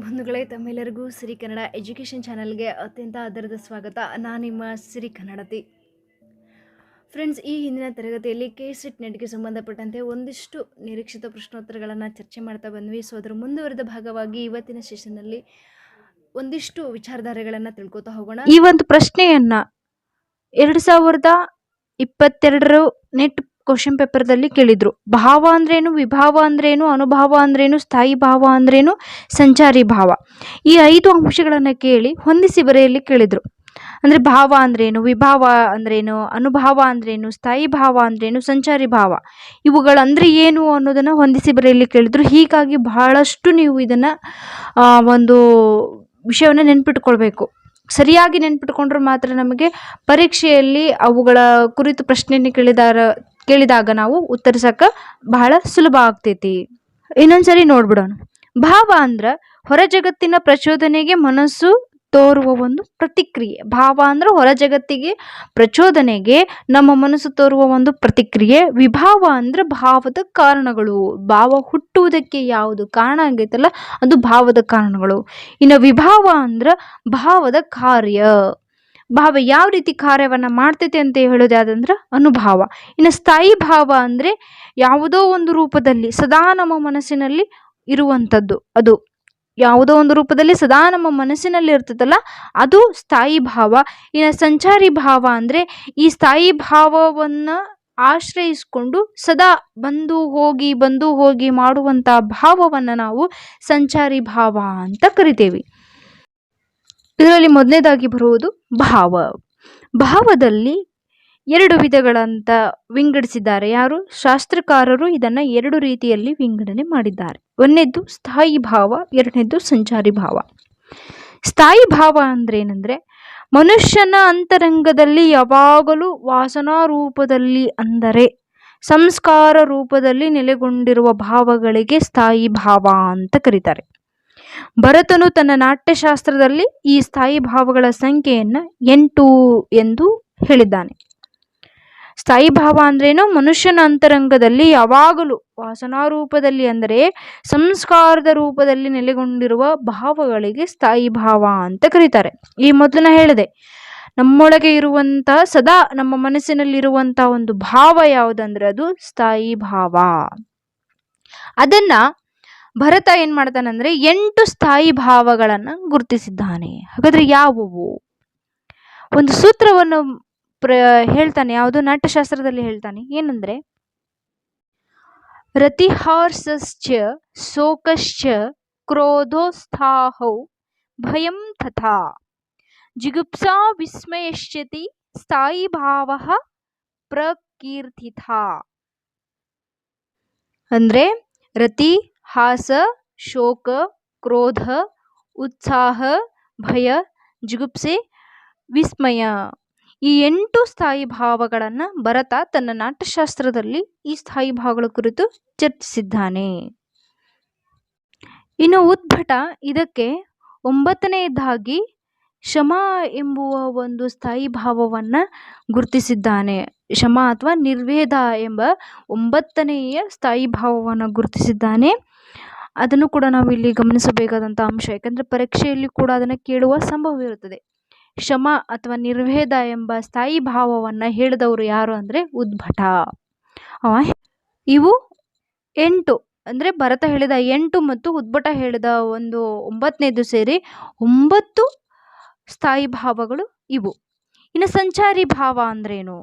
ಬಂಧುಗಳೇ, ತಮ್ಮೆಲ್ಲರಿಗೂ ಸಿರಿ ಕನ್ನಡ ಎಜುಕೇಷನ್ ಚಾನಲ್ಗೆ ಅತ್ಯಂತ ಆಧಾರದ ಸ್ವಾಗತ. ನಾನು ನಿಮ್ಮ ಸಿರಿ ಕನ್ನಡತಿ. ಫ್ರೆಂಡ್ಸ್, ಈ ಹಿಂದಿನ ತರಗತಿಯಲ್ಲಿ ಕೆ ಸಿಟ್ ನೆಟ್ಗೆ ಸಂಬಂಧಪಟ್ಟಂತೆ ಒಂದಿಷ್ಟು ನಿರೀಕ್ಷಿತ ಪ್ರಶ್ನೋತ್ತರಗಳನ್ನು ಚರ್ಚೆ ಮಾಡ್ತಾ ಬಂದ್ವಿ. ಸೊ, ಅದರ ಮುಂದುವರೆದ ಭಾಗವಾಗಿ ಇವತ್ತಿನ ಸೆಷನ್ನಲ್ಲಿ ಒಂದಿಷ್ಟು ವಿಚಾರಧಾರೆಗಳನ್ನು ತಿಳ್ಕೊತಾ ಹೋಗೋಣ. ಈ ಒಂದು ಪ್ರಶ್ನೆಯನ್ನು ಎರಡು ಸಾವಿರದ ಇಪ್ಪತ್ತೆರಡರ ನೆಟ್ ಕ್ವಶನ್ ಪೇಪರ್ದಲ್ಲಿ ಕೇಳಿದರು. ಭಾವ ಅಂದ್ರೇನು, ವಿಭಾವ ಅಂದ್ರೇನು, ಅನುಭಾವ ಅಂದ್ರೇನು, ಸ್ಥಾಯಿ ಭಾವ ಅಂದ್ರೇನು, ಸಂಚಾರಿ ಭಾವ. ಈ ಐದು ಅಂಶಗಳನ್ನು ಕೇಳಿ ಹೊಂದಿಸಿ ಬರೆಯಲ್ಲಿ ಕೇಳಿದರು. ಅಂದರೆ ಭಾವ ಅಂದ್ರೇನು, ವಿಭಾವ ಅಂದ್ರೇನು, ಅನುಭಾವ ಅಂದ್ರೇನು, ಸ್ಥಾಯಿ ಭಾವ ಅಂದ್ರೇನು, ಸಂಚಾರಿ ಭಾವ. ಇವುಗಳಂದ್ರೆ ಏನು ಅನ್ನೋದನ್ನು ಹೊಂದಿಸಿ ಬರೆಯಲ್ಲಿ ಕೇಳಿದರು. ಹೀಗಾಗಿ ಬಹಳಷ್ಟು ನೀವು ಇದನ್ನು ಒಂದು ವಿಷಯವನ್ನು ನೆನ್ಪಿಟ್ಕೊಳ್ಬೇಕು. ಸರಿಯಾಗಿ ನೆನ್ಪಿಟ್ಕೊಂಡ್ರೆ ಮಾತ್ರ ನಮಗೆ ಪರೀಕ್ಷೆಯಲ್ಲಿ ಅವುಗಳ ಕುರಿತು ಪ್ರಶ್ನೆಯನ್ನು ಕೇಳಿದಾರ ಕೇಳಿದಾಗ ನಾವು ಉತ್ತರಿಸಕ್ಕೆ ಬಹಳ ಸುಲಭ ಆಗ್ತೈತಿ. ಇನ್ನೊಂದ್ಸರಿ ನೋಡ್ಬಿಡೋಣ. ಭಾವ ಅಂದ್ರ ಹೊರ ಜಗತ್ತಿನ ಪ್ರಚೋದನೆಗೆ ಮನಸ್ಸು ತೋರುವ ಒಂದು ಪ್ರತಿಕ್ರಿಯೆ. ಭಾವ ಅಂದ್ರೆ ಹೊರ ಜಗತ್ತಿಗೆ ಪ್ರಚೋದನೆಗೆ ನಮ್ಮ ಮನಸ್ಸು ತೋರುವ ಒಂದು ಪ್ರತಿಕ್ರಿಯೆ. ವಿಭಾವ ಅಂದ್ರೆ ಭಾವದ ಕಾರಣಗಳು. ಭಾವ ಹುಟ್ಟುವುದಕ್ಕೆ ಯಾವುದು ಕಾರಣ ಆಗೈತಲ್ಲ ಅದು ಭಾವದ ಕಾರಣಗಳು. ಇನ್ನು ವಿಭಾವ ಅಂದ್ರೆ ಭಾವದ ಕಾರ್ಯ. ಭಾವ ಯಾವ ರೀತಿ ಕಾರ್ಯವನ್ನ ಮಾಡ್ತೈತೆ ಅಂತ ಹೇಳೋದು ಅನುಭಾವ. ಇನ್ನು ಸ್ಥಾಯಿ ಭಾವ ಅಂದ್ರೆ ಯಾವುದೋ ಒಂದು ರೂಪದಲ್ಲಿ ಸದಾ ನಮ್ಮ ಮನಸ್ಸಿನಲ್ಲಿ ಇರುವಂಥದ್ದು ಅದು ಯಾವುದೋ ಒಂದು ರೂಪದಲ್ಲಿ ಸದಾ ನಮ್ಮ ಮನಸ್ಸಿನಲ್ಲಿ ಇರ್ತದಲ್ಲ, ಅದು ಸ್ಥಾಯಿ ಭಾವ. ಇನ್ನು ಸಂಚಾರಿ ಭಾವ ಅಂದ್ರೆ ಈ ಸ್ಥಾಯಿ ಭಾವವನ್ನ ಆಶ್ರಯಿಸಿಕೊಂಡು ಸದಾ ಬಂದು ಹೋಗಿ ಬಂದು ಹೋಗಿ ಮಾಡುವಂತ ಭಾವವನ್ನ ನಾವು ಸಂಚಾರಿ ಭಾವ ಅಂತ ಕರಿತೇವೆ. ಇದರಲ್ಲಿ ಮೊದಲನೇದಾಗಿ ಬರುವುದು ಭಾವ. ಭಾವದಲ್ಲಿ ಎರಡು ವಿಧಗಳಂತ ವಿಂಗಡಿಸಿದ್ದಾರೆ. ಯಾರು? ಶಾಸ್ತ್ರಕಾರರು ಇದನ್ನು ಎರಡು ರೀತಿಯಲ್ಲಿ ವಿಂಗಡಣೆ ಮಾಡಿದ್ದಾರೆ. ಒಂದನೇದ್ದು ಸ್ಥಾಯಿ ಭಾವ, ಎರಡನೇದ್ದು ಸಂಚಾರಿ ಭಾವ. ಸ್ಥಾಯಿ ಭಾವ ಅಂದ್ರೆ ಏನಂದ್ರೆ ಮನುಷ್ಯನ ಅಂತರಂಗದಲ್ಲಿ ಯಾವಾಗಲೂ ವಾಸನಾ ರೂಪದಲ್ಲಿ ಅಂದರೆ ಸಂಸ್ಕಾರ ರೂಪದಲ್ಲಿ ನೆಲೆಗೊಂಡಿರುವ ಭಾವಗಳಿಗೆ ಸ್ಥಾಯಿ ಭಾವ ಅಂತ ಕರೀತಾರೆ. ಭರತನು ತನ್ನ ನಾಟ್ಯಶಾಸ್ತ್ರದಲ್ಲಿ ಈ ಸ್ಥಾಯಿ ಭಾವಗಳ ಸಂಖ್ಯೆಯನ್ನು ಎಂಟು ಎಂದು ಹೇಳಿದ್ದಾನೆ. ಸ್ಥಾಯಿ ಭಾವ ಅಂದ್ರೇನು? ಮನುಷ್ಯನ ಅಂತರಂಗದಲ್ಲಿ ಯಾವಾಗಲೂ ವಾಸನಾ ರೂಪದಲ್ಲಿ ಅಂದರೆ ಸಂಸ್ಕಾರದ ರೂಪದಲ್ಲಿ ನೆಲೆಗೊಂಡಿರುವ ಭಾವಗಳಿಗೆ ಸ್ಥಾಯಿ ಭಾವ ಅಂತ ಕರೀತಾರೆ. ಈ ಮೊದಲು ಹೇಳಿದೆ. ನಮ್ಮೊಳಗೆ ಇರುವಂತ ಸದಾ ನಮ್ಮ ಮನಸ್ಸಿನಲ್ಲಿ ಇರುವಂತ ಒಂದು ಭಾವ ಯಾವುದಂದ್ರೆ ಅದು ಸ್ಥಾಯಿ ಭಾವ. ಅದನ್ನ ಭರತ ಏನ್ ಮಾಡ್ತಾನಂದ್ರೆ ಎಂಟು ಸ್ಥಾಯಿ ಭಾವಗಳನ್ನು ಗುರುತಿಸಿದ್ದಾನೆ. ಹಾಗಾದ್ರೆ ಯಾವುವು? ಒಂದು ಸೂತ್ರವನ್ನು ಪ್ರ, ಹೇಳ್ತಾನೆ, ಯಾವುದು? ನಾಟ್ಯಶಾಸ್ತ್ರದಲ್ಲಿ ಹೇಳ್ತಾನೆ, ಏನಂದ್ರೆ, ರತಿಹಾರ್ಸಶ್ಚ ಶೋಕಶ್ಚ ಕ್ರೋಧೋಸ್ಥಾಹೌ ಭಯಂ ತಥಾ ಜಿಗುಪ್ಸಾ ವಿಸ್ಮಯಶ್ಚತಿ ಸ್ಥಾಯಿ ಭಾವ ಪ್ರಕೀರ್ತಿಥ. ಅಂದ್ರೆ ರತಿ ಹಾಸ, ಶೋಕ, ಕ್ರೋಧ, ಉತ್ಸಾಹ, ಭಯ, ಜಿಗುಪ್ಸೆ, ವಿಸ್ಮಯ ಈ ಎಂಟು ಸ್ಥಾಯಿ ಭಾವಗಳನ್ನು ಭರತ ತನ್ನ ನಾಟ್ಯಶಾಸ್ತ್ರದಲ್ಲಿ ಈ ಸ್ಥಾಯಿ ಭಾವಗಳ ಕುರಿತು ಚರ್ಚಿಸಿದ್ದಾನೆ. ಇನ್ನು ಉದ್ಭಟ ಇದಕ್ಕೆ ಒಂಬತ್ತನೆಯದಾಗಿ ಶಮ ಎಂಬುವ ಒಂದು ಸ್ಥಾಯಿ ಭಾವವನ್ನು ಗುರುತಿಸಿದ್ದಾನೆ. ಶಮ ಅಥವಾ ನಿರ್ವೇದ ಎಂಬ ಒಂಬತ್ತನೆಯ ಸ್ಥಾಯಿ ಭಾವವನ್ನು ಗುರುತಿಸಿದ್ದಾನೆ. ಅದನ್ನು ಕೂಡ ನಾವು ಇಲ್ಲಿ ಗಮನಿಸಬೇಕಾದಂಥ ಅಂಶ, ಯಾಕಂದರೆ ಪರೀಕ್ಷೆಯಲ್ಲಿ ಕೂಡ ಅದನ್ನು ಕೇಳುವ ಸಂಭವವಿರುತ್ತದೆ ಶಮ ಅಥವಾ ನಿರ್ವೇದ ಎಂಬ ಸ್ಥಾಯಿ ಭಾವವನ್ನು ಹೇಳಿದವರು ಯಾರು ಅಂದರೆ ಉದ್ಭಟ. ಇವು ಎಂಟು, ಅಂದರೆ ಭರತ ಹೇಳಿದ ಎಂಟು ಮತ್ತು ಉದ್ಭಟ ಹೇಳಿದ ಒಂದು ಒಂಬತ್ತನೇದು ಸೇರಿ ಒಂಬತ್ತು ಸ್ಥಾಯಿ ಭಾವಗಳು ಇವು. ಇನ್ನು ಸಂಚಾರಿ ಭಾವ ಅಂದ್ರೇನು?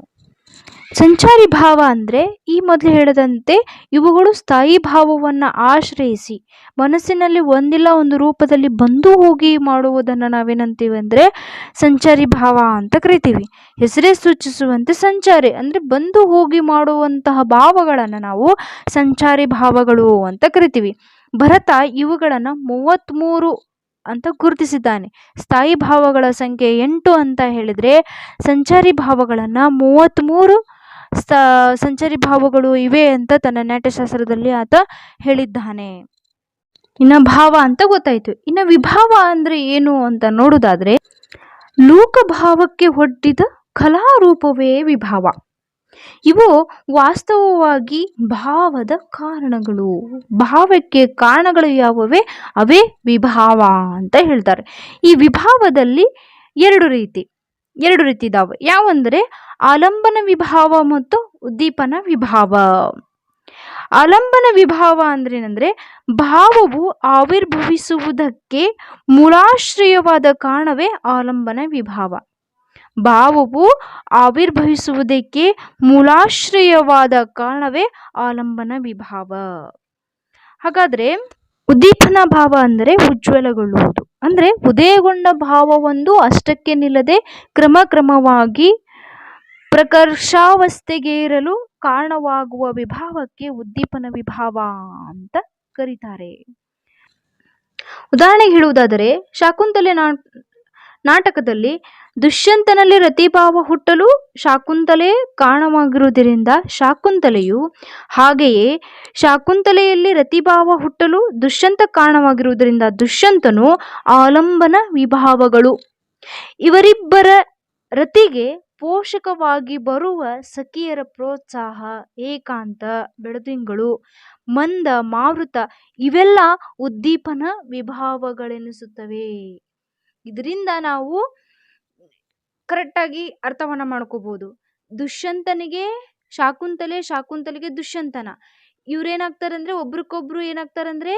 ಸಂಚಾರಿ ಭಾವ ಅಂದರೆ ಈ ಮೊದಲು ಹೇಳಿದಂತೆ ಇವುಗಳು ಸ್ಥಾಯಿ ಭಾವವನ್ನು ಆಶ್ರಯಿಸಿ ಮನಸ್ಸಿನಲ್ಲಿ ಒಂದಿಲ್ಲ ಒಂದು ರೂಪದಲ್ಲಿ ಬಂದು ಹೋಗಿ ಮಾಡುವುದನ್ನು ನಾವೇನಂತೀವಿ ಅಂದರೆ ಸಂಚಾರಿ ಭಾವ ಅಂತ ಕರಿತೀವಿ. ಹೆಸರೇ ಸೂಚಿಸುವಂತೆ ಸಂಚಾರಿ ಅಂದರೆ ಬಂದು ಹೋಗಿ ಮಾಡುವಂತಹ ಭಾವಗಳನ್ನು ನಾವು ಸಂಚಾರಿ ಭಾವಗಳು ಅಂತ ಕರಿತೀವಿ. ಭರತ ಇವುಗಳನ್ನು ಮೂವತ್ತ್ಮೂರು ಅಂತ ಗುರುತಿಸಿದ್ದಾನೆ. ಸ್ಥಾಯಿ ಭಾವಗಳ ಸಂಖ್ಯೆ ಎಂಟು ಅಂತ ಹೇಳಿದ್ರೆ ಸಂಚಾರಿ ಭಾವಗಳನ್ನು ಮೂವತ್ತ್ಮೂರು ಸಂಚಾರಿ ಭಾವಗಳು ಇವೆ ಅಂತ ತನ್ನ ನಾಟ್ಯಶಾಸ್ತ್ರದಲ್ಲಿ ಆತ ಹೇಳಿದ್ದಾನೆ. ಇನ್ನ ಭಾವ ಅಂತ ಗೊತ್ತಾಯಿತು. ಇನ್ನ ವಿಭಾವ ಅಂದ್ರೆ ಏನು ಅಂತ ನೋಡೋದಾದರೆ, ಲೋಕಭಾವಕ್ಕೆ ಒಡ್ಡಿದ ಕಲಾರೂಪವೇ ವಿಭಾವ. ಇವು ವಾಸ್ತವವಾಗಿ ಭಾವದ ಕಾರಣಗಳು. ಭಾವಕ್ಕೆ ಕಾರಣಗಳು ಯಾವುವೆ, ಅವೇ ವಿಭಾವ ಅಂತ ಹೇಳ್ತಾರೆ. ಈ ವಿಭಾವದಲ್ಲಿ ಎರಡು ರೀತಿ. ಎರಡು ರೀತಿ ಇದಾವೆ. ಯಾವಂದರೆ ಆಲಂಬನ ವಿಭಾವ ಮತ್ತು ಉದ್ದೀಪನ ವಿಭಾವ. ಆಲಂಬನ ವಿಭಾವ ಅಂದ್ರೇನೆಂದ್ರೆ ಭಾವವು ಆವಿರ್ಭವಿಸುವುದಕ್ಕೆ ಮೂಲಾಶ್ರಯವಾದ ಕಾರಣವೇ ಆಲಂಬನ ವಿಭಾವ. ಭಾವವು ಆವಿರ್ಭವಿಸುವುದಕ್ಕೆ ಮೂಲಾಶ್ರಯವಾದ ಕಾರಣವೇ ಆಲಂಬನ ವಿಭಾವ. ಹಾಗಾದ್ರೆ ಉದ್ದೀಪನ ಭಾವ ಅಂದರೆ ಉಜ್ವಲಗೊಳ್ಳುವುದು. ಅಂದರೆ ಉದಯಗೊಂಡ ಭಾವವೊಂದು ಅಷ್ಟಕ್ಕೆ ನಿಲ್ಲದೆ ಕ್ರಮಕ್ರಮವಾಗಿ ಪ್ರಕರ್ಷಾವಸ್ಥೆಗೇರಲು ಕಾರಣವಾಗುವ ವಿಭಾವಕ್ಕೆ ಉದ್ದೀಪನ ವಿಭಾವ ಅಂತ ಕರೀತಾರೆ. ಉದಾಹರಣೆಗೆ ಹೇಳುವುದಾದರೆ, ಶಾಕುಂತಲೆ ನಾ ನಾಟಕದಲ್ಲಿ ದುಷ್ಯಂತನಲ್ಲಿ ರತಿಭಾವ ಹುಟ್ಟಲು ಶಾಕುಂತಲೆ ಕಾರಣವಾಗಿರುವುದರಿಂದ ಶಾಕುಂತಲೆಯು ಹಾಗೆಯೇ ಶಾಕುಂತಲೆಯಲ್ಲಿ ರತಿಭಾವ ಹುಟ್ಟಲು ದುಷ್ಯಂತ ಕಾರಣವಾಗಿರುವುದರಿಂದ ದುಷ್ಯಂತನು ಆಲಂಬನ ವಿಭಾವಗಳು. ಇವರಿಬ್ಬರ ರತಿಗೆ ಪೋಷಕವಾಗಿ ಬರುವ ಸಖಿಯರ ಪ್ರೋತ್ಸಾಹ, ಏಕಾಂತ, ಬೆಳದಿಂಗಳು, ಮಂದ, ಮಾವೃತ ಇವೆಲ್ಲ ಉದ್ದೀಪನ ವಿಭಾವಗಳೆನಿಸುತ್ತವೆ. ಇದರಿಂದ ನಾವು ಕರೆಕ್ಟಾಗಿ ಅರ್ಥವನ್ನ ಮಾಡ್ಕೋಬಹುದು ದುಷ್ಯಂತನಿಗೆ ಶಾಕುಂತಲೆ ಶಾಕುಂತಲೆಗೆ ದುಷ್ಯಂತನ. ಇವ್ರೇನಾಗ್ತಾರಂದ್ರೆ ಒಬ್ರಿಗೊಬ್ರು ಏನಾಗ್ತಾರಂದ್ರೆ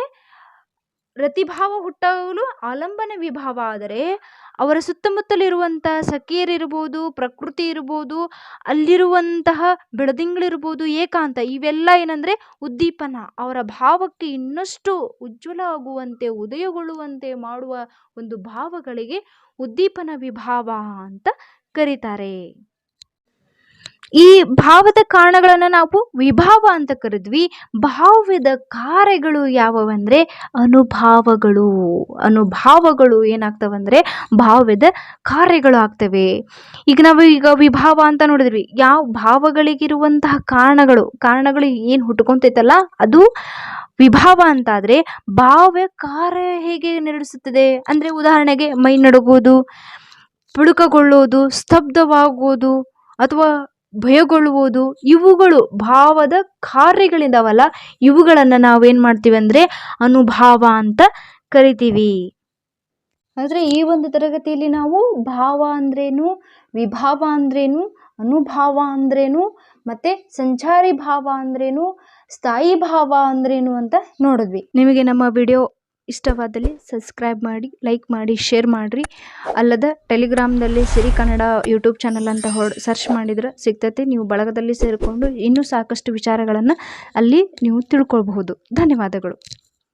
ರತಿಭಾವ ಹುಟ್ಟಲು ಆಲಂಬನ ವಿಭಾವ ಆದರೆ ಅವರ ಸುತ್ತಮುತ್ತಲಿರುವಂತಹ ಸಖಿಯರಿರ್ಬೋದು ಪ್ರಕೃತಿ ಇರ್ಬೋದು, ಅಲ್ಲಿರುವಂತಹ ಬೆಳದಿಂಗಳಿರ್ಬೋದು ಏಕಾಂತ ಇವೆಲ್ಲ ಏನಂದ್ರೆ ಉದ್ದೀಪನ. ಅವರ ಭಾವಕ್ಕೆ ಇನ್ನಷ್ಟು ಉಜ್ವಲ ಆಗುವಂತೆ, ಉದಯಗೊಳ್ಳುವಂತೆ ಮಾಡುವ ಒಂದು ಭಾವಗಳಿಗೆ ಉದ್ದೀಪನ ವಿಭಾವ ಅಂತ ಕರೀತಾರೆ. ಈ ಭಾವದ ಕಾರಣಗಳನ್ನು ನಾವು ವಿಭಾವ ಅಂತ ಕರೆದ್ವಿ. ಭಾವ್ಯದ ಕಾರ್ಯಗಳು ಯಾವುವಂದ್ರೆ ಅನುಭಾವಗಳು. ಅನುಭಾವಗಳು ಏನಾಗ್ತವಂದ್ರೆ ಭಾವ್ಯದ ಕಾರ್ಯಗಳು ಆಗ್ತವೆ. ಈಗ ನಾವು ಈಗ ವಿಭಾವ ಅಂತ ನೋಡಿದ್ವಿ. ಯಾವ ಭಾವಗಳಿಗಿರುವಂತಹ ಕಾರಣಗಳು ಕಾರಣಗಳು ಏನು ಹುಟ್ಕೊಂತೈತಲ್ಲ ಅದು ವಿಭಾವ ಅಂತಾದರೆ ಭಾವ್ಯ ಕಾರ್ಯ ಹೇಗೆ ನಡೆಸುತ್ತದೆ. ಅಂದರೆ ಉದಾಹರಣೆಗೆ ಮೈ ನಡುಗೋದು ಪುಳುಕಗೊಳ್ಳೋದು ಸ್ತಬ್ಧವಾಗುವುದು ಅಥವಾ ಭಯಗೊಳ್ಳುವುದು ಇವುಗಳು ಭಾವದ ಕಾರ್ಯಗಳಿಂದವಲ್ಲ. ಇವುಗಳನ್ನು ನಾವೇನು ಮಾಡ್ತೀವಿ ಅಂದರೆ ಅನುಭಾವ ಅಂತ ಕರಿತೀವಿ. ಆದರೆ ಈ ಒಂದು ತರಗತಿಯಲ್ಲಿ ನಾವು ಭಾವ ಅಂದ್ರೇನು, ವಿಭಾವ ಅಂದ್ರೇನು, ಅನುಭಾವ ಅಂದ್ರೇನು, ಮತ್ತು ಸಂಚಾರಿ ಭಾವ ಅಂದ್ರೇನು, ಸ್ಥಾಯಿ ಭಾವ ಅಂದ್ರೇನು ಅಂತ ನೋಡಿದ್ವಿ. ನಿಮಗೆ ನಮ್ಮ ವಿಡಿಯೋ ಇಷ್ಟವಾದಲ್ಲಿ ಸಬ್ಸ್ಕ್ರೈಬ್ ಮಾಡಿ ಲೈಕ್ ಮಾಡಿ ಶೇರ್ ಮಾಡಿರಿ. ಅಲ್ಲದ ಟೆಲಿಗ್ರಾಮ್ದಲ್ಲಿ ಸಿರಿ ಕನ್ನಡ ಯೂಟ್ಯೂಬ್ ಚಾನಲ್ ಅಂತ ಹೊಡ್ ಸರ್ಚ್ ಮಾಡಿದ್ರೆ ಸಿಗ್ತೈತಿ. ನೀವು ಬಳಗದಲ್ಲಿ ಸೇರಿಕೊಂಡು ಇನ್ನೂ ಸಾಕಷ್ಟು ವಿಚಾರಗಳನ್ನು ಅಲ್ಲಿ ನೀವು ತಿಳ್ಕೊಳ್ಬಹುದು. ಧನ್ಯವಾದಗಳು.